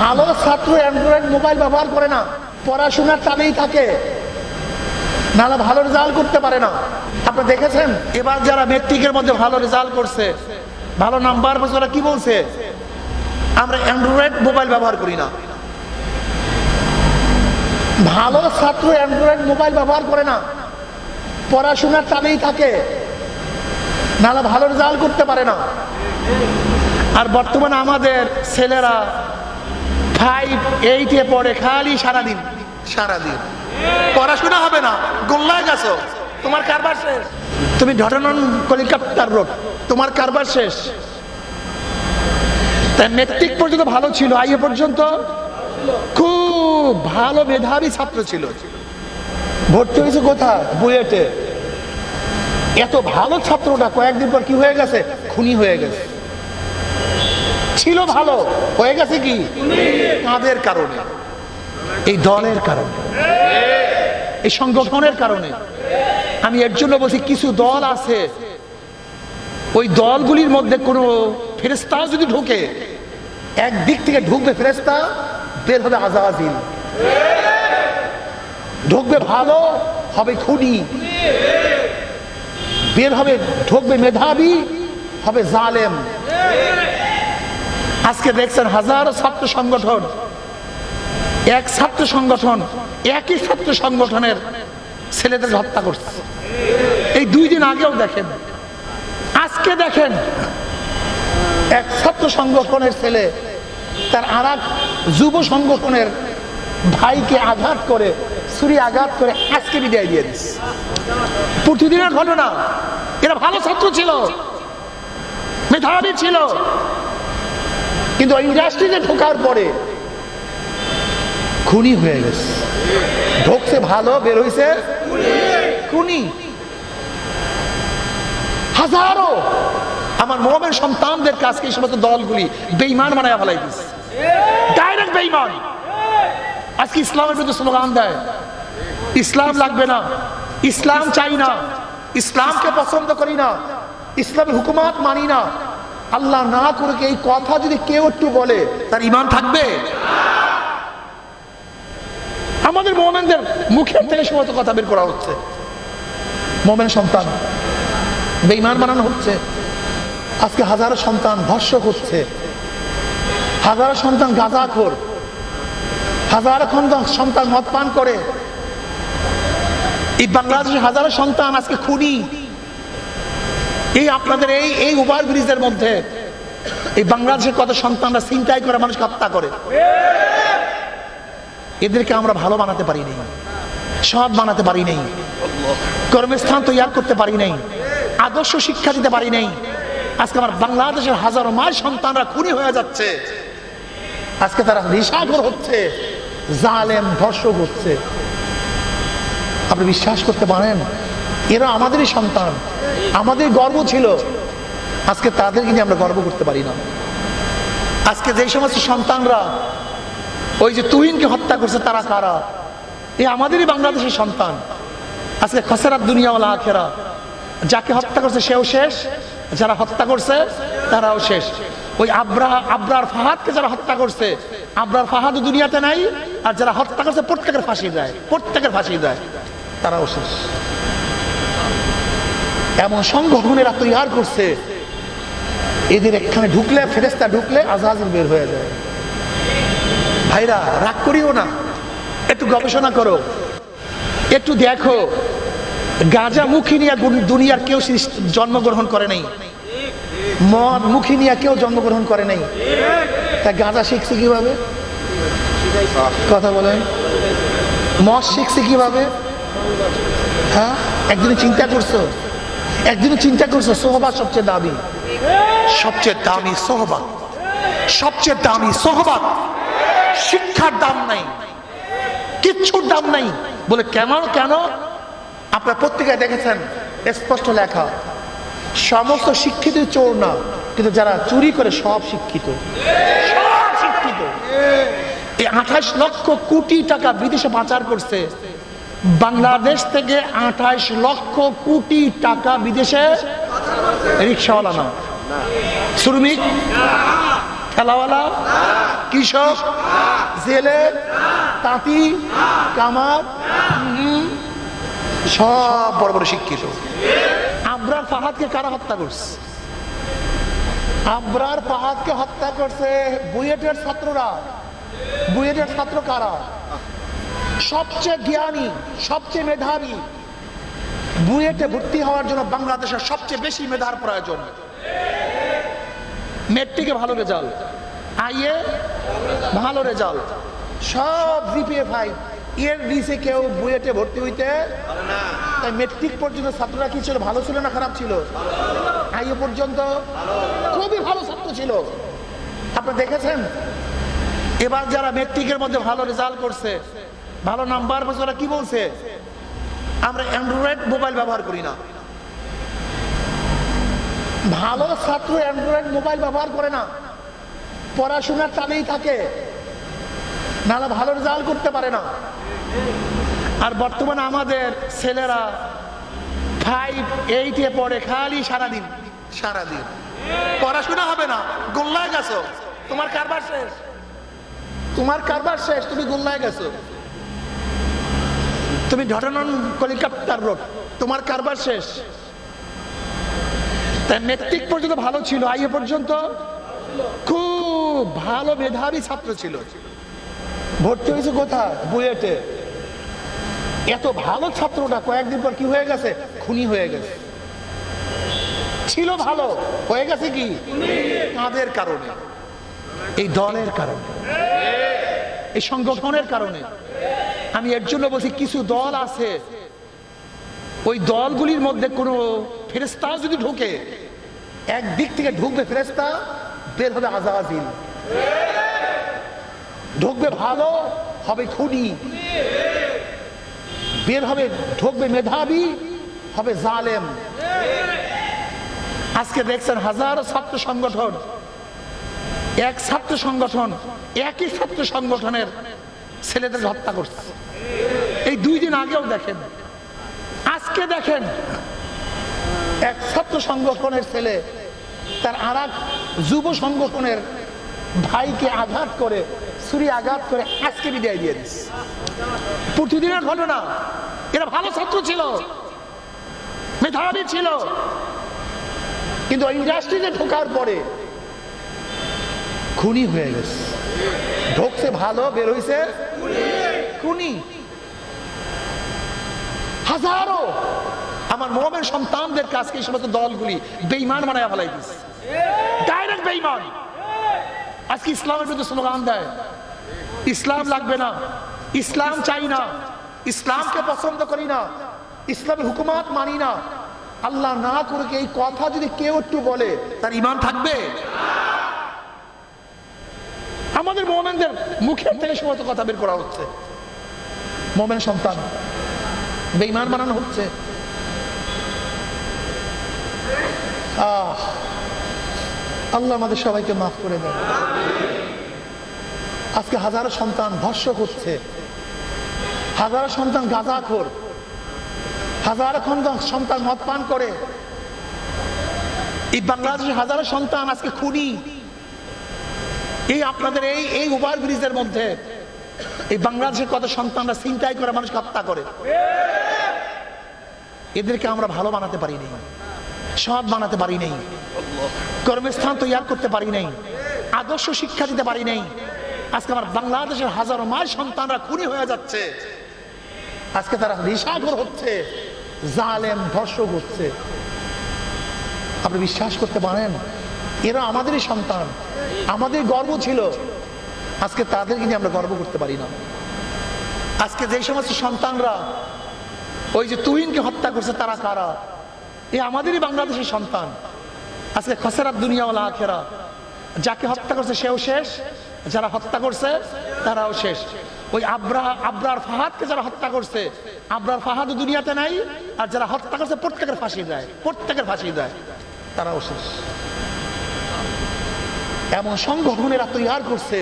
ভালো ছাত্র Android mobile ব্যবহার করে না, পড়াশোনার টানেই থাকে। নাহলে ভালো রেজাল্ট করতে পারে না। আপনি দেখেছেন? এবার যারা মেট্রিকের মধ্যে ভালো রেজাল্ট করছে, ভালো নাম্বার পেয়েছে ওরা কি বলছে? আমরা অ্যান্ড্রয়েড মোবাইল ব্যবহার করি না। ভালো ছাত্র অ্যান্ড্রয়েড মোবাইল ব্যবহার করে না, পড়াশোনার টানেই থাকে। নাহলে ভালো রেজাল্ট করতে পারে না। আর বর্তমানে আমাদের ছেলেরা ফাইভ এইটে পড়ে খালি সারাদিন। সারাদিন। পড়াশোনা হবে না গোল্লায় গেছো। তোমার কারবার শেষ। তুমি ঢটানন কলিকাতার রোড তোমার কারবার শেষ। তাই মেট্রিক পর্যন্ত ভালো ছিল আইএ পর্যন্ত খুব ভালো মেধাবী ছাত্র ছিল। ভর্তি হয়েছে কোথায়? বুয়েটে। এত ভালো ছাত্রটা কয়েকদিন পর কি হয়ে গেছে? খুনি হয়ে গেছে। ছিল ভালো, হয়ে গেছে কি? কাদের কারণে? এই দলের কারণে। এই সংগঠনের কারণে। আমি এর জন্য বলছি, কিছু দল আছে, ওই দলগুলির মধ্যে কোনো ফেরেস্তা যদি ঢোকে, একদিক থেকে ঢুকবে ফেরেস্তা বের হবে আজাজিল। ঢুকবে ভালো, হবে খুনি। বের হবে, ঢুকবে মেধাবী, হবে জালেম। আজকে দেখছেন হাজারো ছাত্র সংগঠন, এক ছাত্র সংগঠন, একই ছাত্র সংগঠনের ছেলেদের হত্যা করছে। এই দুই দিন আগেও দেখেন, আজকে দেখেন এক ছাত্র সংগঠনের ছেলে, তার আর যুব সংগঠনের ভাইকে আঘাত করে, ছুরি আঘাত করে আজকে বিদায় দিয়ে দিচ্ছে প্রতিদিনের ঘটনা, এরা ভালো ছাত্র ছিল, মেধাবী ছিল কিন্তু ইন্ডাস্ট্রিতে ঢোকার পরে খুনি হয়ে গেছে। ঢোকছে ভালো, বের হইছে। খুনি। হাজারো আমার মোহামের সন্তানদের কাছে এই সমস্ত দলগুলি বেইমান বানায় ফেলাই দিচ্ছে ডাইরেক্ট বেইমান আজকে ইসলামের বিরুদ্ধে স্লোগান দেয়। ইসলাম লাগবে না। ইসলাম চাই না। ইসলামকে পছন্দ করি না। ইসলামের হুকুমাত মানি না। আল্লাহ না করে এই কথা যদি কেউ একটু বলে, তার ইমান থাকবে? আমাদের মোমেনদের মুখের থেকে সমস্ত কথা বের করা হচ্ছে। মোমেন সন্তান বেইমান বানানো হচ্ছে। আজকে হাজারো সন্তান ধর্ষক হচ্ছে। হাজারো সন্তান গাঁজাখোর। হাজারো সন্তান মদ পান করে। এই বাংলাদেশের হাজারো সন্তান আজকে খুনি। এই আপনাদের এই এই ওভার ব্রিজের মধ্যে, এই বাংলাদেশের কত সন্তানরা চিন্তাই করে, মানুষকে হত্যা করে। এদেরকে আমরা ভালো বানাতে পারি নাই, সৎ বানাতে পারি নাই, কর্মস্থান তৈরি করতে পারি নাই, আদর্শ শিক্ষা দিতে পারি নাই। আজকে আমার বাংলাদেশের হাজারো মায়ের সন্তানরা খুনি হয়ে যাচ্ছে। আজকে তারা নিশাঘর হচ্ছে, জালেম, ধর্ষক হচ্ছে। আপনি বিশ্বাস করতে পারেন, এরা আমাদেরই সন্তান। আমাদের গর্ব ছিল। আজকে তাদেরকে নিয়ে আমরা গর্ব করতে পারি না। আজকে যে সমস্ত সন্তানরা, ওই যে তুহিনকে হত্যা করছে তারা কারা? এ আমাদেরই বাংলাদেশের সন্তান। আজকে খসেরাত দুনিয়াওয়ালা আখেরা। যাকে হত্যা করছে সেও শেষ, যারা হত্যা করছে তারাও শেষ। ওই আব্রা, আব্রার ফাহাদকে যারা হত্যা করছে, আব্রার ফাহাদ দুনিয়াতে নাই, আর যারা হত্যা করছে প্রত্যেকের ফাঁসি দেয়, প্রত্যেকের ফাঁসি দেয়, তারাও শেষ। এমন সংগঠনেরা তৈরি করছে। এদের এখানে ঢুকলে ফেরেস্তা ঢুকলে আজাজিল বের হয়ে যায়। ভাইরা, রাগ করিও না। একটু গবেষণা করো। একটু দেখো। গাঁজা মুখী নিয়ে দুনিয়ার কেউ জন্মগ্রহণ করে নাই। মদ মুখী নিয়ে কেউ জন্মগ্রহণ করে নাই। তা গাঁজা শিখছে কীভাবে? কথা বলেন। মদ শিখছে কীভাবে? হ্যাঁ? একদিন চিন্তা করছ? একদিনে চিন্তা করছ সোহবা সবচেয়ে দামি? সবচেয়ে দামি সোহবা সবচেয়ে দামি সোহবাত শিক্ষার দাম নাই। কিচ্ছুর দাম নাই। বলে, কেন কেন? আপনার পত্রিকায় দেখেছেন, স্পষ্ট লেখা, সমস্ত শিক্ষিত চোর না, কিন্তু যারা চুরি করে সব শিক্ষিত। সব শিক্ষিত। এই আঠাশ লক্ষ কোটি টাকা বিদেশে পাচার করছে। বাংলাদেশ থেকে আঠাইশ লক্ষ কোটি টাকা বিদেশে রিক্সাওয়ালা না শ্রমিক, ঠেলাওয়ালা, কৃষক, জেলে, তাঁতি, কামার সব বড় বড় শিক্ষিত। আবরার ফাহাদকে কারা হত্যা করছে? আবরার ফাহাদকে হত্যা করছে বুয়েটের ছাত্ররা। বুয়েটের ছাত্র কারা? সবচেয়ে জ্ঞানী, সবচেয়ে মেধাবী। বুয়েটে ভর্তি হওয়ার জন্য বাংলাদেশের সবচেয়ে বেশি মেধার প্রয়োজন। মেট্রিকে ভালো রেজাল্ট। আইএ, ভালো রেজাল্ট। সব জিপিএ ফাইভ। এর নিচে কেউ বুয়েটে ভর্তি হইতে তাই মেট্রিক পর্যন্ত ছাত্ররা কি ছিল? ভালো ছিল না খারাপ ছিল? আইএ পর্যন্ত খুবই ভালো ছাত্র ছিল। আপনি দেখেছেন? এবার যারা মেট্রিকের মধ্যে ভালো রেজাল্ট করছে ভালো নাম্বার? পেয়েছে ওরা কি বলছে? আমরা অ্যান্ড্রয়েড মোবাইল ব্যবহার করি না। ভালো ছাত্র অ্যান্ড্রয়েড মোবাইল ব্যবহার করে না। পড়াশোনার টানেই থাকে। নাহলে ভালো রেজাল্ট করতে পারে না। আর বর্তমানে আমাদের ছেলেরা ফাইভ এইটে পড়ে খালি সারাদিন। সারাদিন। পড়াশোনা হবে না। গোল্লায় গেছো। তোমার কারবার শেষ। তোমার কারবার শেষ। তুমি গোল্লায় গেছো। তুমি ঘটনন কলিকাতার রোড, তোমার কারবার শেষ। তাই মেট্রিক পর্যন্ত ভালো ছিল, আইএ পর্যন্ত খুব ভালো মেধাবী ছাত্র ছিল। ভর্তি হয়েছে কোথায়? বুয়েটে। এত ভালো ছাত্রটা কয়েকদিন পর কি হয়ে গেছে? খুনি হয়ে গেছে। ছিল ভালো, হয়ে গেছে কি? কাঁধের কারণে? এই দলের কারণে। এই সংগঠনের কারণে। আমি এর জন্য বলছি, কিছু দল আছে। ওই দলগুলির মধ্যে কোনো ফেরেস্তা যদি ঢোকে, একদিক থেকে ঢুকবে ফেরেস্তা বের হবে আজাজিল। ঢুকবে ভালো, হবে খুনি। বের হবে, ঢুকবে মেধাবী, হবে জালেম। আজকে দেখছেন হাজারো ছাত্র সংগঠন, এক ছাত্র সংগঠন, একই ছাত্র সংগঠনের ছেলেদের হত্যা করছে। এই দুই দিন আগেও দেখেন। আজকে দেখেন, এক ছাত্র সংগঠনের ছেলে, তার আর যুব সংগঠনের ভাইকে আঘাত করে, ছুরি আঘাত করে আজকে বিদায় দিয়ে দিস প্রতিদিনের ঘটনা। এরা ভালো ছাত্র ছিল, মেধাবী ছিল। কিন্তু ইন্ডাস্ট্রিতে ঢোকার পরে খুনি হয়ে গেছে। ঢোকছে ভালো, বের হইছে। খুনি হাজারো। আমার মোহামের সন্তানদের কাছে এই সমস্ত দলগুলি বেইমান বানায় ফেলাই দিচ্ছে ডাইরেক্ট বেইমান আজকে ইসলামের বিরুদ্ধে স্লোগান দেয়। ইসলাম লাগবে না। ইসলাম চাই না। ইসলামকে পছন্দ করি না। ইসলামের হুকুমাত মানি না। আল্লাহ না করে এই কথা যদি কেউ একটু বলে, তার ইমান থাকবে? আমাদের মোমেনদের মুখের থেকে সমস্ত কথা বের করা হচ্ছে। মোমেন সন্তান। বেইমান বানানো হচ্ছে। আহ, আল্লাহ আমাদের সবাইকে মাফ করে দেন। আজকে হাজারো সন্তান ধর্ষক হচ্ছে। হাজারো সন্তান গাঁজাখোর। হাজারো সন্তান মদ পান করে। এই বাংলাদেশের হাজারো সন্তান আজকে খুনি। এই আপনাদের এই এই ওভার ব্রিজের মধ্যে এই বাংলাদেশের কত সন্তানরা চিন্তাই করে, মানুষকে হত্যা করে। এদেরকে আমরা ভালো বানাতে পারি নাই। সৎ বানাতে পারি নাই। কর্মস্থান তৈরি করতে পারি নাই। আদর্শ শিক্ষা দিতে পারি নাই। আজকে আমার বাংলাদেশের হাজারো মায়ের সন্তানরা খুনি হয়ে যাচ্ছে। আজকে তারা নিশাঘর হচ্ছে, জালেম, ধর্ষক হচ্ছে। আপনি বিশ্বাস করতে পারেন? এরা আমাদেরই সন্তান। আমাদের গর্ব ছিল। আজকে তাদেরকে নিয়ে আমরা গর্ব করতে পারি না। আজকে যে সমস্ত সন্তানরা, ওই যে তুহিনকে হত্যা করছে, তারা কারা? এ আমাদেরই বাংলাদেশের সন্তান। আজকে খসেরাত দুনিয়াওয়ালা আখেরা, যাকে হত্যা করছে, সেও শেষ। যারা হত্যা করছে, তারাও শেষ। ওই আব্রা আব্রার ফাহাদকে যারা হত্যা করছে আব্রার ফাহাদও দুনিয়াতে নাই, আর যারা হত্যা করছে, প্রত্যেকের ফাঁসি দেয়, প্রত্যেকের ফাঁসি দেয়, তারাও শেষ। এমন সংগঠনেরা তৈরি করছে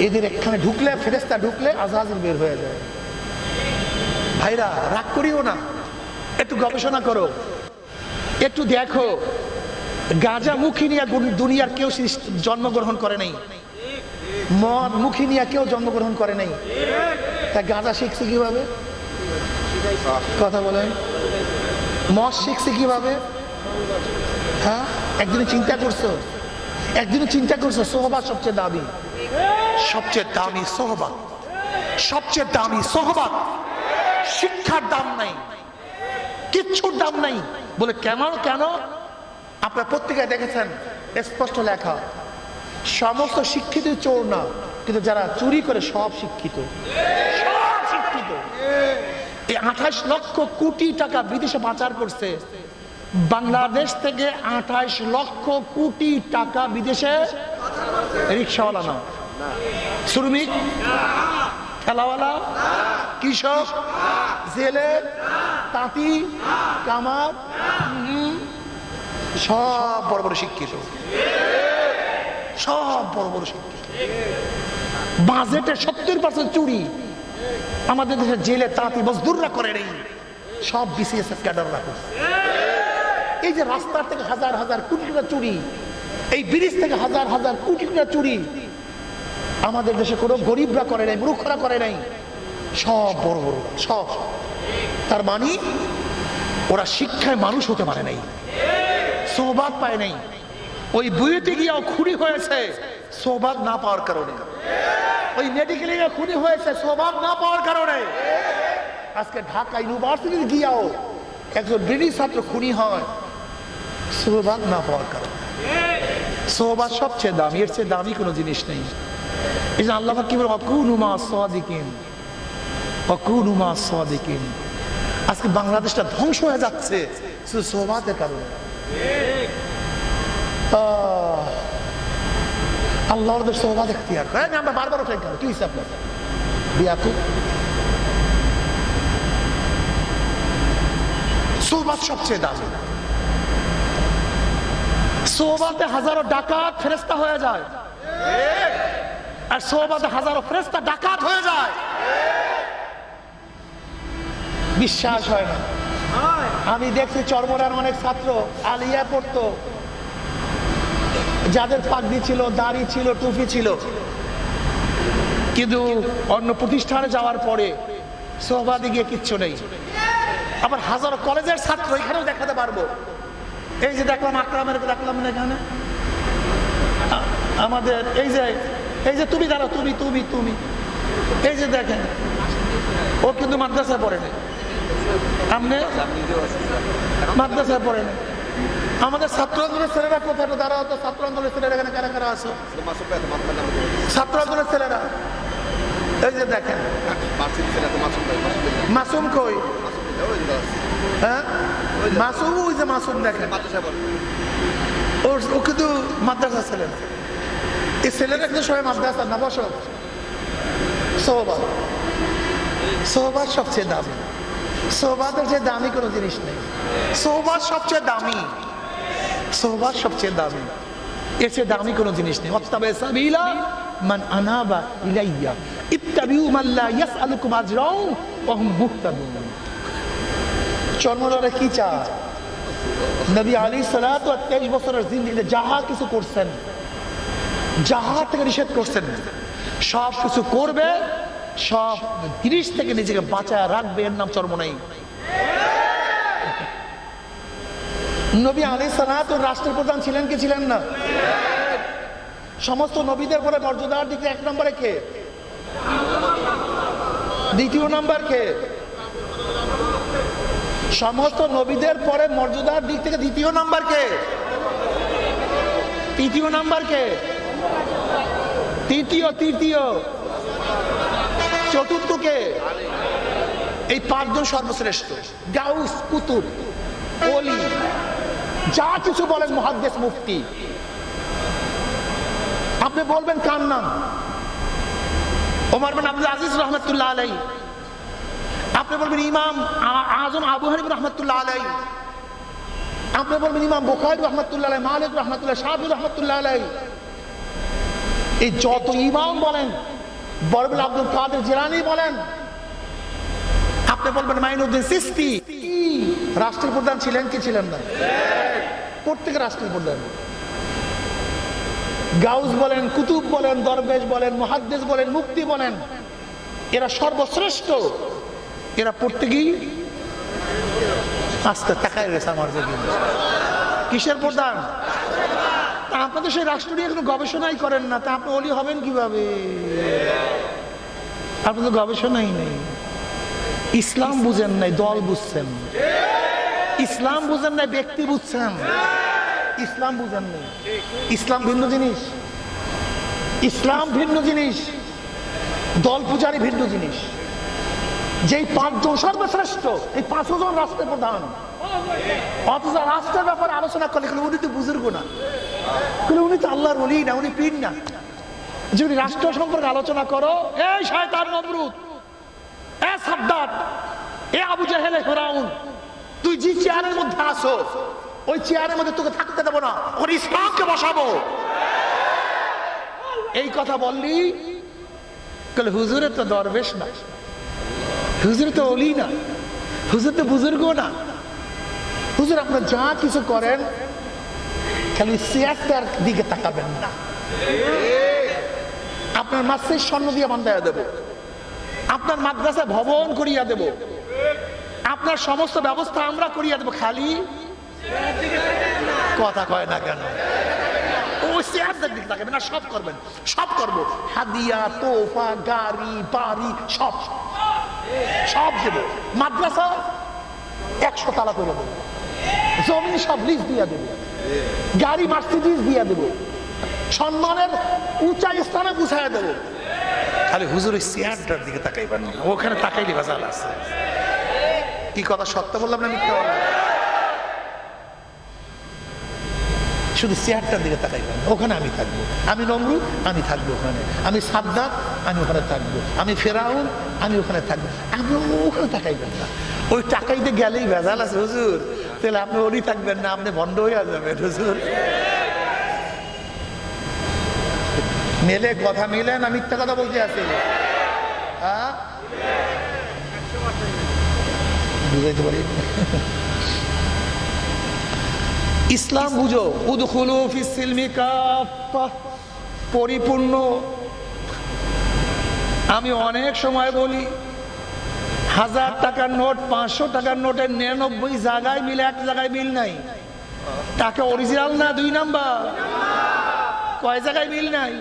এদের এখানে ঢুকলে ফেরেস্তা ঢুকলে আজহাজির বের হয়ে যায়। ভাইরা, রাগ করিও না। একটু গবেষণা করো। একটু দেখো। গাজা মুখী নিয়ে দুনিয়ার কেউ জন্মগ্রহণ করে নাই। মদ মুখী নিয়ে কেউ জন্মগ্রহণ করে নাই। তা গাঁজা শিখছে কীভাবে? কথা বলেন। মদ শিখছে কীভাবে? হ্যাঁ? একদিনে চিন্তা করছ? একদিনে চিন্তা করছ? সোহবা সবচেয়ে দামি। সবচেয়ে দামি সোহবা সবচেয়ে দামি সোহবা শিক্ষার দাম নাই, কিচ্ছুর দাম নাই। বলে, কেন কেন? আপনার পত্রিকায় দেখেছেন, স্পষ্ট লেখা, সমস্ত শিক্ষিত চোর না, কিন্তু যারা চুরি করে সব শিক্ষিত। সব লক্ষ কোটি টাকা বিদেশে পাচার করছে। বাংলাদেশ থেকে আঠাশ লক্ষ কোটি টাকা বিদেশে রিক্সাওয়ালা না। শ্রমিক? ঠেলাওয়ালা কৃষক? জেলে? তাঁতি? কামার? সব বড় বড় শিক্ষিত। সব বড় বড় শিক্ষিত। বাজেটে সত্তর পার্সেন্ট চুরি। আমাদের দেশে জেলে তাঁতি মজদুররা করে নেই। সব বিসিএস ক্যাডার রাখে এই যে রাস্তার থেকে হাজার হাজার কোটি টাকা চুরি, এই ব্রিজ থেকে হাজার হাজার কোটি টাকা চুরি আমাদের দেশে কোনো গরিবরা করে নাই, মূর্খরা করে নাই। সব বড় বড়, সব। তার মানে ওরা শিক্ষায় মানুষ হতে পারে নাই সোহবাদ পায় নাই। ওই বুয়েতে গিয়েও খুনি হয়েছে সোহবাদ না পাওয়ার কারণে। ওই মেডিকেলে গিয়ে খুনি হয়েছে সোহবাদ না পাওয়ার কারণে। আজকে ঢাকা ইউনিভার্সিটি গিয়েও একজন ব্রিটিশ ছাত্র খুনি হয় সোহবাদ না পাওয়ার কারণে। সোহবাদ সবচেয়ে দামি, এর চেয়ে দামি কোনো জিনিস নেই। এই যে আল্লাহ কি বলে? অকুনুমা সাদিকিন। অকুনুমা সাদিকিন। আজকে বাংলাদেশটা ধ্বংস হয়ে যাচ্ছে শুধু কারণে। আহ, আল্লাহ ওদের সোহবাদ এখতিয়ার। করে না, আমরা বারবার ওঠাই কেন কি হিসাব বিয়াকু। সবচেয়ে দামি। হাজারো ডাকাত ফেরেস্তা হয়ে যায়। আর সোহবাতে হাজারো ফেরেস্তা ডাকাত হয়ে যায়। বিশ্বাস হয় না। আমি দেখছি চর্মরার অনেক ছাত্র আলিয়া পড়তো। যাদের পাগড়ি ছিল, দাড়ি ছিল, টুপি ছিল। কিন্তু অন্য প্রতিষ্ঠানে যাওয়ার পরে সোহবাদে গিয়ে কিচ্ছু নেই। আবার হাজারো কলেজের ছাত্র এখানেও দেখাতে পারব। এই যে দেখলাম আকরামের দেখলাম না এখানে? আমাদের এই যে এই যে তুমি দাঁড়াও, তুমি তুমি তুমি। এই যে দেখেন, ও কিন্তু মাদ্রাসায় পড়ে না আপনি মাদ্রাসায় পড়ে না আমাদের ছাত্র আন্দোলনের ছেলেরা কোথায়? দাঁড়াও তো ছাত্র আন্দোলনের ছেলেরা এখানে কারা কারা আছো? ছাত্র আন্দোলনের ছেলেরা। এই যে দেখেন। মাসুম কই? হ্যাঁ? মাসুম, ওই যে মাসুম দেখেন। ও কিন্তু মাদ্রাসা ছেলে না। ছেলেরা কিন্তু সবাই মাদ্রাসা না বসো। সোহবাদ। সোহবাদ সবচেয়ে দামি। সোহবাদের যে দামি কোনো জিনিস নেই। সোহবাদ সবচেয়ে দামি। সোহবাদ সবচেয়ে দামি। এর চেয়ে দামি কোনো জিনিস নেই। অত্তাবে সাবিলা মান আনাবা ইলাইয়া। ইত্তাবিউ মান লা ইয়াসআলুকুম আজরাও ওয়া হুম মুহতাদুন। চর্মরা কি চায়? নবী আলী সালাত তেইশ বছরের জিন্দিগিতে যাহা কিছু করছেন যাহা থেকে নিষেধ করছেন। সব কিছু করবে, সব জিনিস থেকে নিজেকে বাঁচায় রাখবে, এর নাম চর্ম নেই। নবী আলী সালাত রাষ্ট্রের প্রধান ছিলেন কি ছিলেন না? সমস্ত নবীদের পরে মর্যাদার দিকে এক নম্বরে কে? দ্বিতীয় নাম্বার কে? সমস্ত নবীদের পরে মর্যাদার দিক থেকে দ্বিতীয় নাম্বার কে? তৃতীয় নাম্বার কে? তৃতীয় তৃতীয়। চতুর্থকে এই পাঁচজন সর্বশ্রেষ্ঠ। গাউস কুতুব অলি যা কিছু বলেন মহাদ্দেশ মুফতি। আপনি বলবেন কার নাম? ওমর বিন আব্দুল আজিজ রহমতুল্লাহ আলাই আপনি বলবেন ইমাম আজম আবু হানিফ রহমতুল্লাহ আলাই আপনি বলবেন ইমাম বুখারি রহমতুল্লাহ আলাই মালিক রহমতুল্লাহ শাহি রহমতুল্লাহ আলাই এই যত ইমাম বলেন বরবুল আব্দুল কাদের জিলানি বলেন, আপনি বলবেন মাইনুদ্দিন সিস্তি। রাষ্ট্রের প্রধান ছিলেন কি ছিলেন না? প্রত্যেকে রাষ্ট্রের প্রধান। গাউস বলেন, কুতুব বলেন, দরবেশ বলেন মহাদ্দেশ বলেন মুক্তি বলেন, এরা সর্বশ্রেষ্ঠ। এরা প্রত্যেকেই আস্তে তাকায় গেছে আমার কিসের প্রধান? তা আপনাদের সেই রাষ্ট্র নিয়ে কোনো গবেষণাই করেন না, তা আপনি অলি হবেন কীভাবে? আপনাদের গবেষণাই নেই। ইসলাম বুঝেন নাই, দল বুঝছেন। ইসলাম বুঝেন নাই, ব্যক্তি বুঝছেন। ইসলাম বুঝেন নাই। ইসলাম ভিন্ন জিনিস। ইসলাম ভিন্ন জিনিস। দল পূজারি ভিন্ন জিনিস। যেই পাঁচজন সর্বশ্রেষ্ঠ, এই পাঁচজন রাষ্ট্রের প্রধান অথচ রাষ্ট্রের ব্যাপারে আলোচনা করলে কিন্তু উনি তো বুজুর্গ না। উনি তো আল্লাহর বলি না, উনি পীর না। যদি রাষ্ট্র সম্পর্কে আলোচনা করো, এই শয়তান নমরুদ, এ সাদ্দাত, এ আবু জাহেলে ফেরাউন, তুই যে চেয়ারের মধ্যে আসো ওই চেয়ারের মধ্যে তোকে থাকতে দেবো না, ওর ইসলামকে বসাবো। এই কথা বললি তাহলে হুজুরের তো দরবেশ না হুজুর তো অলি না, হুজুর তো বুজুর্গ না। হুজুর, আপনার যা কিছু করেন, খালি চেয়ারটার দিকে তাকাবেন না। আপনার মাসের স্বর্ণ দিয়ে বান্ধাইয়া দেব। আপনার মাদ্রাসা ভবন করিয়া দেব। আপনার সমস্ত ব্যবস্থা আমরা করিয়া দেব। খালি কথা কয় না কেন? না, সব করবেন। সব করব। হাদিয়া, তোফা, গাড়ি সব। সব মাদ্রাসা একশো তালা করে দেবো। জমি সব লিজ দিয়ে দেবো। গাড়ি মার্সিডিজ দিয়ে দেবো। সম্মানের উঁচা স্থানে বুঝাই দেবো। খালি হুজুর চেয়ারটার দিকে তাকাইবেন না। ওখানে তাকাইলে ভেজাল আছে। কি কথা, সত্য বললাম না মিথ্যা বললাম? শুধু চেয়ারটার দিকে তাকাইবেন ওখানে আমি থাকব। আমি নমরুদ, আমি থাকব ওখানে। আমি সাদ্দাত, আমি ওখানে থাকব। আমি ফেরাউন, আমি ওখানে থাকব। আপনি ওখানে তাকাইবেন না। ওই টাকাইতে গেলেই ভেজাল আছে হুজুর। তাহলে আপনি ওরই থাকবেন না, আপনি বন্ধ হয়ে যাবেন, হুজুর। মেলে কথা মিলে না মিথ্যা কথা বলতে আছে হ্যাঁ? ইসলাম বুঝো। পরিপূর্ণ। আমি অনেক সময় বলি হাজার টাকার নোট, পাঁচশো টাকার নোটের নিরানব্বই জায়গায় মিলে এক জায়গায় মিল নাই। টাকা অরিজিনাল না দুই নাম্বার? কয় জায়গায় মিল নাই?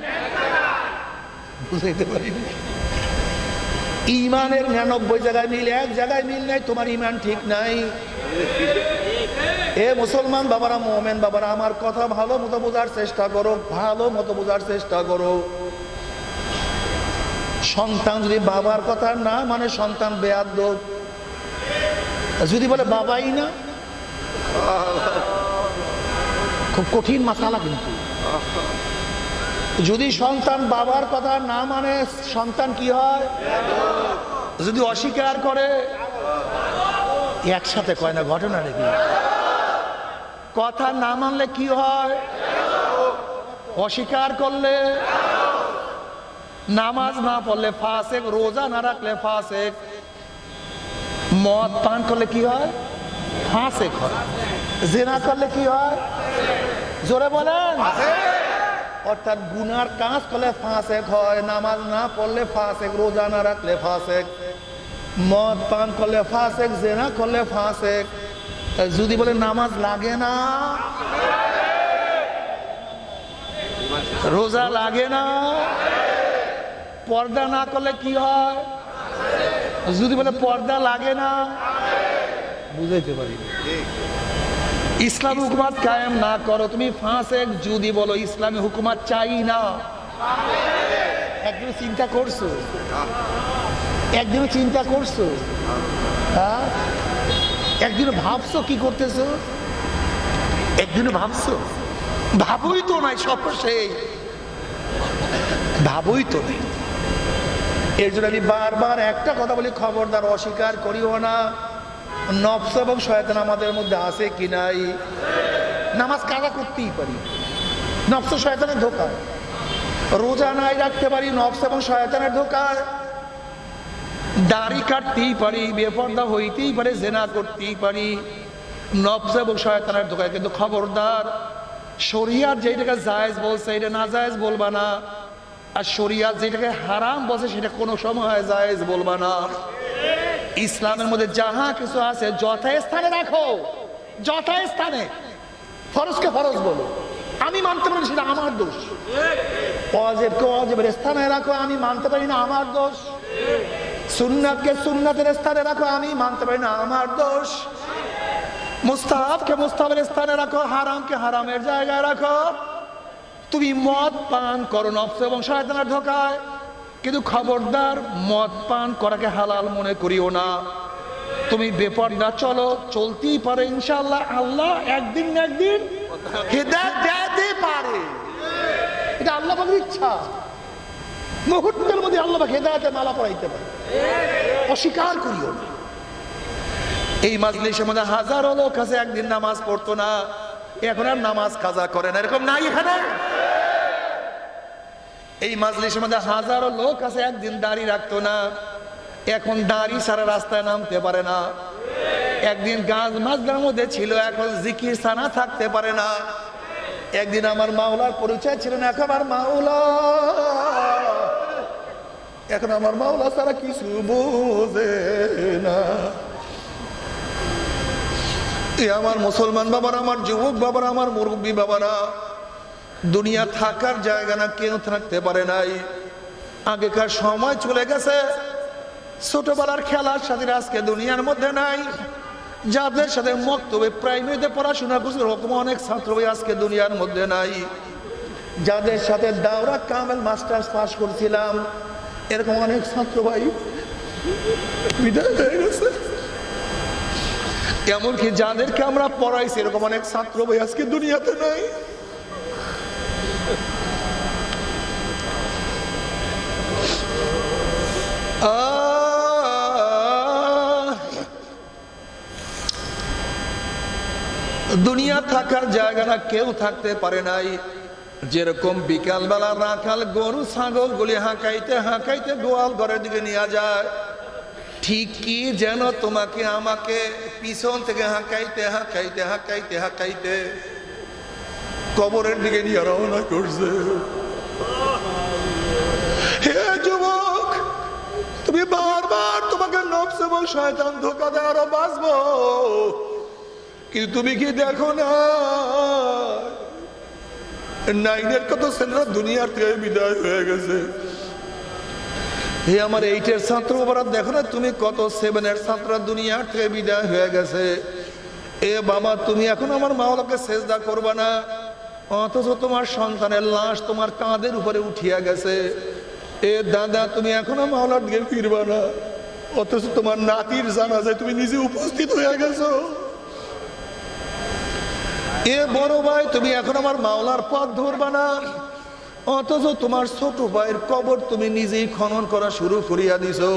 বুঝাইতে পারি ইমানের নিরানব্বই জায়গায় মিল, এক জায়গায় মিল নাই, তোমার ইমান ঠিক নাই। এ মুসলমান বাবারা, মোমেন বাবারা, আমার কথা ভালো মতো বোঝার চেষ্টা করো, ভালো মতো বোঝার চেষ্টা করো। সন্তান যদি বাবার কথা না মানে সন্তান বেয়াদ্দ। যদি বলে বাবাই না, খুব কঠিন মাসালা কিন্তু। যদি সন্তান বাবার কথা না মানে সন্তান কি হয়? যদি অস্বীকার করে, একসাথে কয় না ঘটনা নাকি? কথা না মানলে কি হয়? অস্বীকার করলে নামাজ না পড়লে ফাসেক, রোজা না রাখলে ফাসেক। মদ পান করলে কি হয়? ফাঁসেক হয়। জেনা করলে কি হয়? জোরে বলেন। অর্থাৎ গুনার কাজ করলে ফাঁসেক হয়, নামাজ না পড়লে ফাঁসেক, রোজা না রাখলে ফাঁসেক। মদ পান করলে ফাঁসেক, জেনা করলে ফাঁসেক। যদি বলে নামাজ লাগে না, রোজা লাগে না পর্দা না করলে কি হয়? যদি বলে পর্দা লাগে না, বুঝাইতে পারি ইসলামী হুকুমাত কায়েম না করো, তুমি ফাঁসেক যদি বলো, ইসলামী হুকুমাত চাই না। একদিন চিন্তা করছ? একদিন চিন্তা করছ? হ্যাঁ? একদিন ভাবছ কি করতেছো? একদিন ভাবছ? ভাবই তো নাই সব সেই ভাবই তো নেই। এর জন্য আমি বারবার একটা কথা বলি, খবরদার অস্বীকার করিও না। নফস এবং শয়তান আমাদের মধ্যে আছে কি নাই? নামাজ কাজা করতেই পারি। নফস শয়তানের ধোকা। রোজা নাই রাখতে পারি, নফস এবং শয়তানের ধোকায় দাড়ি কাটতেই পারি, বেপর্দা হইতেই পারে, জেনা করতেই পারি। নফস এবং শয়তানের ধোকায় কিন্তু খবরদার শরিয়ার যেটাকে জায়েজ বলছে, এটা না জায়েজ বলবা না। আর শরিয়ার যেটাকে হারাম বসে সেটা কোনো সময় জায়েজ বলবা না। ইসলামের মধ্যে যাহা কিছু আছে, যথাস্থানে রাখো। যথাস্থানে। ফরজকে ফরজ বলো। আমি মানতে পারি সেটা আমার দোষ। অজেবকে অজেবের স্থানে রাখো, আমি মানতে পারি না, আমার দোষ। সুন্নাতকে সুন্নাতের স্থানে রাখো, আমি মানতে পারি না, আমার দোষ। মুস্তাহাবকে মুস্তাহাবের স্থানে রাখো, হারামকে হারামের জায়গায় রাখো। তুমি মদ পান করো নফস এবং শয়তানের ধোকায়। কিন্তু খবরদার মদ পান করাকে হালাল মনে করিও না। তুমি বেপর্দা চলো, চলতেই পারে ইনশাল্লাহ আল্লাহ একদিন না একদিন হেদায়েত পারে। এটা আল্লাহ পাকের ইচ্ছা। মুহূর্তের মধ্যে আল্লাহ পাক হেদায়েতে মালা পড়াইতে পারে। অস্বীকার করিও না। এই মাজলিসের মধ্যে হাজারো লোক আছে, একদিন নামাজ পড়তো না। এখন আর নামাজ কাজা করে না, এরকম নাই এখানে। এই মাজলিসের মধ্যে হাজারো লোক আছে, একদিন দাড়ি রাখতো না। এখন দাড়ি সারা রাস্তায় নামতে পারে না। একদিন গাছ মাজলার মধ্যে ছিল, এখন জিকির সানা থাকতে পারে না। একদিন আমার মাওলার পরিচয় ছিল না, এখন আমার মাওলা। এখন আমার মাওলা সারা কিছু বোঝে না। আমার মুসলমান বাবারা, আমার যুবক বাবারা, আমার মুরব্বী বাবারা দুনিয়া থাকার জায়গা না কেউ থাকতে পারে নাই। আগেকার সময় চলে গেছে। ছোটবেলার খেলার সাথে আজকে দুনিয়ার মধ্যে নাই। যাদের সাথে মক্তবে প্রাইমারিতে পড়াশোনা করছে ওরকম অনেক ছাত্র আজকে দুনিয়ার মধ্যে নাই। যাদের সাথে দাওরা কামেল মাস্টার্স পাস করছিলাম, এরকম অনেক ছাত্র ভাই বিদায় হয়ে গেছে। এমনকি যাদেরকে আমরা পড়াইছি, এরকম অনেক ছাত্র ভাই আজকে দুনিয়াতে নাই। দুনিয়া থাকার জায়গাটা কেউ থাকতে পারে নাই। যেরকম বিকালবেলা রাখাল গরু, ছাগল গুলি হাঁকাইতে হাঁকাইতে গোয়াল ঘরের দিকে নিয়ে যায়। ঠিক কি যেন তোমাকে আমাকে পিছন থেকে হাঁকাইতে হাঁকাইতে হাঁকাইতে হাঁকাইতে কবরের দিকে নিয়ে রওনা করছে। যুবক, তুমি বারবার তোমাকে নফস এবং শয়তান ধোকা দেয় আরও বাঁচবো। কিন্তু তুমি কি দেখো না? নাইনের কত ছেলেরা দুনিয়ার থেকে বিদায় হয়ে গেছে। হে আমার এইটের ছাত্র বাবারা, দেখো না তুমি কত সেভেনের ছাত্র দুনিয়ার থেকে বিদায় হয়ে গেছে। এ বাবা, তুমি এখন আমার মাওলাকে সেজদা করবা না? অথচ তোমার সন্তানের লাশ তোমার কাঁধের উপরে উঠিয়া গেছে। এ দাদা, তুমি এখনও মাওলার দিকে ফিরবা না। অথচ তোমার নাতির জানাজায় তুমি নিজে উপস্থিত হয়ে গেছো। এ বড় ভাই তুমি এখন আমার মাওলার পথ ধরবা না। অথচ তোমার ছোট ভাইয়ের কবর তুমি নিজেই খনন করা শুরু করিয়া দিছো।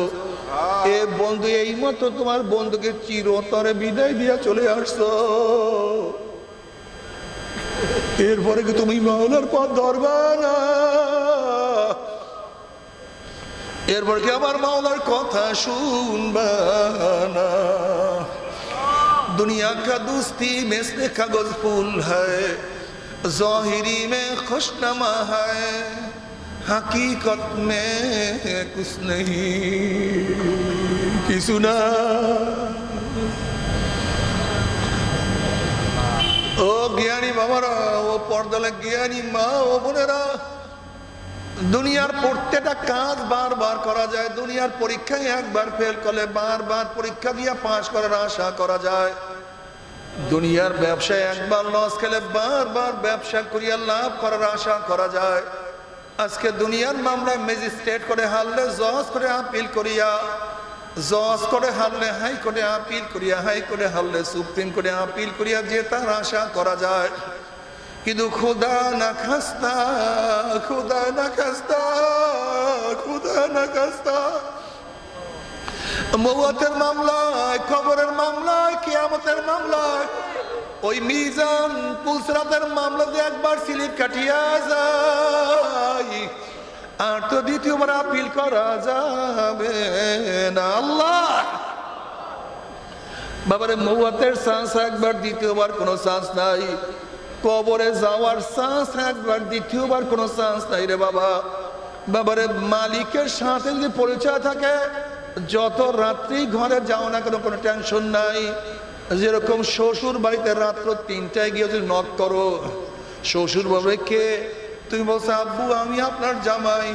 এ বন্ধু এই মতো তোমার বন্ধুকে চিরতরে বিদায় দিয়া চলে আসছো। এরপরে কি তুমি মাওলার পথ ধরবা না? এরপর কি আমার মাওলার কথা শুনবা না? दुनिया का दोस्ती में से कागज फूल है जाहिरी में खुशनमा है हकीकत में कुछ नहीं कि सुना ও জ্ঞানী বাবারা ও পর্দালে জ্ঞানী মা ও বোনেরা দুনিয়ার প্রত্যেকটা কাজ বারবার করা যায় দুনিয়ার পরীক্ষায় একবার ফেল করলে বারবার পরীক্ষা দিয়ে পাশ করার আশা করা যায় দুনিয়ার ব্যবসায় একবার লস খেলে বারবার ব্যবসা করিয়া লাভ করার আশা করা যায়। আজকে দুনিয়ার মামলায় ম্যাজিস্ট্রেট করে হারলে জজ করে আপিল করিয়া, জজ করে হারলে হাই করে আপিল করিয়া, হাই করে হারলে সুপ্রিম করে আপিল করিয়া যে তার আশা করা যায়। কিন্তু খুদা না খাস্তা, খুদা না খাস্তা, খুদা না খাস্তা। মৌয়াতের মামলায় খবরের মামলায়, কিয়ামতের মামলায়। ওই মিজান পুলসরাতের মামলাতে একবার স্লিপ কাটিয়া যায়। আর তো দ্বিতীয়বার আপিল করা যাবে না, আল্লাহ। বাবারে মৌয়াতের চান্স একবার, দ্বিতীয়বার কোনো চান্স নাই। কবরে যাওয়ার চান্স একবার, দ্বিতীয়বার কোনো চান্স নাই রে বাবা। বাবারে, মালিকের সাথে যদি পরিচয় থাকে যত রাত্রি ঘরে যাও না কেন, কোনো টেনশন নাই। যেরকম শ্বশুর বাড়িতে রাত্র তিনটায় গিয়ে যদি নক করো, শ্বশুর বলবে, কে? তুমি বলছো, আব্বু, আমি আপনার জামাই।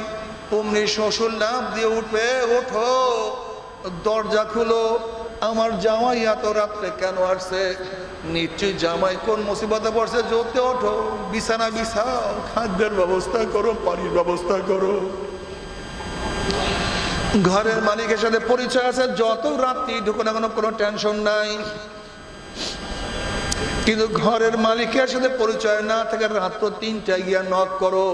অমনি শ্বশুর লাভ দিয়ে উঠবে, ওঠো, দরজা খুলো। আমার জামাই এত রাত্রে কেন আসছে? নিশ্চয়ই জামাই কোন মুসিবতে পড়ছে জোরতে ওঠো, বিছানা বিছাও, খাদ্যের ব্যবস্থা করো, পানির ব্যবস্থা করো। ঘরের মালিকের সাথে পরিচয় আছে, যত রাত্রি ঢুকো না কোনো কোনো টেনশন নাই। কিন্তু ঘরের মালিকের সাথে পরিচয় না থাকে রাত্র তিনটায় গিয়া নক করো।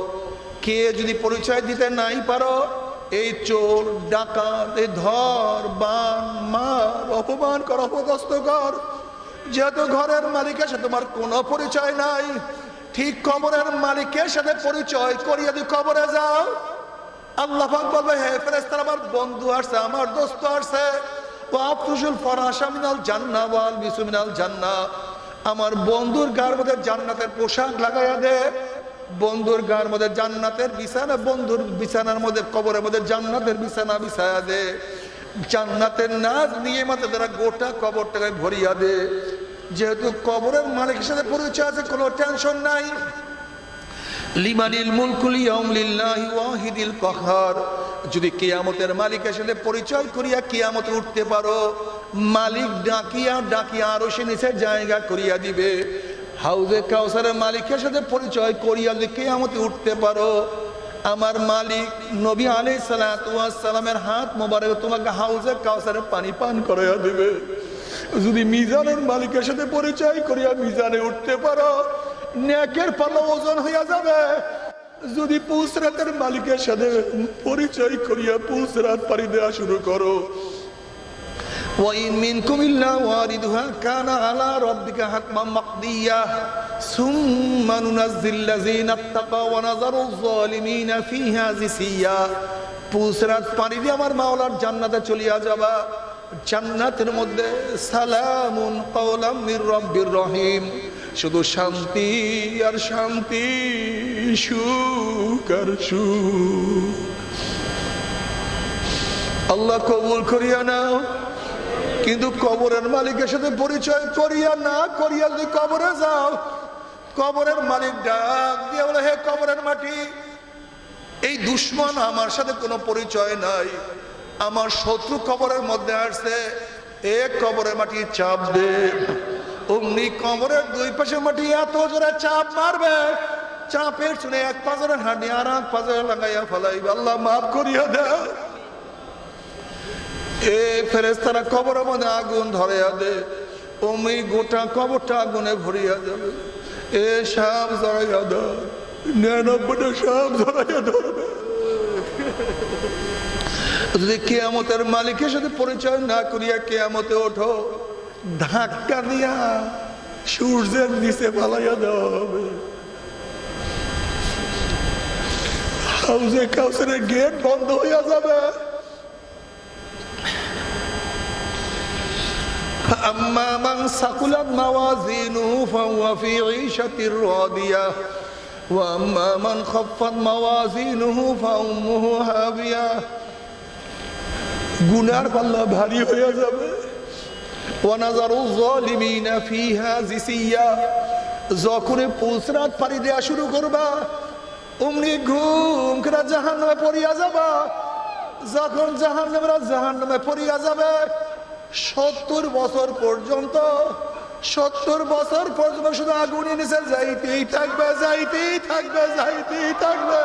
কে যদি পরিচয় দিতে নাই পারো, এই চোর, ডাকাত, এই ধর, বান, মার, অপমান কর, অপদস্থ কর। যেহেতু ঘরের মালিকের সাথে তোমার কোনো পরিচয় নাই, ঠিক কবরের মালিকের সাথে পরিচয় করিয়ে যদি কবরে যাও আল্লাহ পাক বলবে, হে ফেরেস্তার আমার বন্ধু আসছে, আমার দোস্ত আসছে। ওয়াফুসুল ফরাশা মিনাল বিসু মিনাল জান্নাহ। আমার বন্ধুর গার মধ্যে জান্নাতের পোশাক লাগাইয়া দে। বন্ধুর গার মধ্যে জান্নাতের বিছানা, বন্ধুর বিছানার মধ্যে, কবরের মধ্যে জান্নাতের বিছানা বিছায়া দে। জান্নাতের নাচ নিয়ে মাত্র তারা গোটা কবরটাকে ভরিয়া দে। যেহেতু কবরের মালিকের সাথে পরিচয় আছে, কোনো টেনশন নাই। লিমানিল মুলকুল ইয়াউম লিল্লাহি ওয়াহিদিল কহার। যদি কিয়ামতের মালিকের সাথে পরিচয় করিয়া কিয়ামতে উঠতে পারো, মালিক ডাকিয়া ডাকিয়া আরও সে নিচে জায়গা করিয়া দিবে। হাউজে কাউসারের মালিকের সাথে পরিচয় করিয়া যদি কিয়ামতে উঠতে পারো, আমার মালিক নবী আলাই সালামের হাত মোবারক তোমাকে হাউজে কাউসারের পানি পান করাইয়া দিবে। যদি মিজানের মালিকের সাথে পরিচয় করিয়া মিজানে উঠতে পারো নেকের পাল্লা ওজন হইয়া যাবে যদি পুসরাতের মালিকের সাথে পরিচয় করিয়া পুসরাত পারি দেওয়া শুরু করো وإن منكم إلا واردها كان على ربك حتما مقضيا ثم ننزل الذين اتقوا ونذر الظالمين فيها جثيا পুসরাত পানি দিয়ে আমার মাওলার জান্নাতে চলিয়া যাবা জান্নাতের মধ্যে সালামুন কওলাম মির রব্বির রহিম শুধু শান্তি আর শান্তি, সুখ আর আল্লাহ কবুল করিয়া নাও, কিন্তু কবরের মালিকের সাথে পরিচয় করিয়া না করিয়া যদি কবরে যাও, কবরের মালিক ডাক দিয়ে বলে, হে কবরের মাটি, এই দুশ্মন আমার সাথে কোনো পরিচয় নাই। আমার শত্রু কবরের মধ্যে আসছে, এ কবরের মাটি চাপ দে। অমনি কবরের দুই পাশে মাটি এত জোরে চাপ মারবে। চাপের শুনে এক পাজরে হাঁটি, আর এক পাজরে লাগাইয়া ফেলাই আল্লাহ মাফ করিয়া দেয় এ ফেরেস্তারা কবরের মধ্যে আগুন ধরিয়া দে। অমনি গোটা কবরটা আগুনে ভরিয়া যাবে। এ সাপ জড়াইয়া ধর নিরানব্বইটা সাপ জড়াইয়া ধরবে যদি কেয়ামতের মালিকের সাথে পরিচয় না করিয়া কেয়ামতে ওঠো ধাক্কা দিয়া সূর্যের নিচে পালাইয়া দেওয়া হবে হাউজে কাউসারের গেট বন্ধ হইয়া যাবে أما من ثقلت موازينه فهو في عيشة راضية وأما من خفت موازينه فأمه هاوية গুনার পাল্লা ভারী হয়ে যাবে যখন পুসরাত পাড়ি দেয়া শুরু করবা, অমনি ঘুম করে জাহান্নামে পড়িয়া যাবা। যখন জাহান্নামেরা জাহান্নামে পড়িয়া যাবে, সত্তর বছর পর্যন্ত, সত্তর বছর পর্যন্ত শুধু আগুনে নিচে যাইতেই থাকবে যাইতেই থাকবে যাইতেই থাকবে।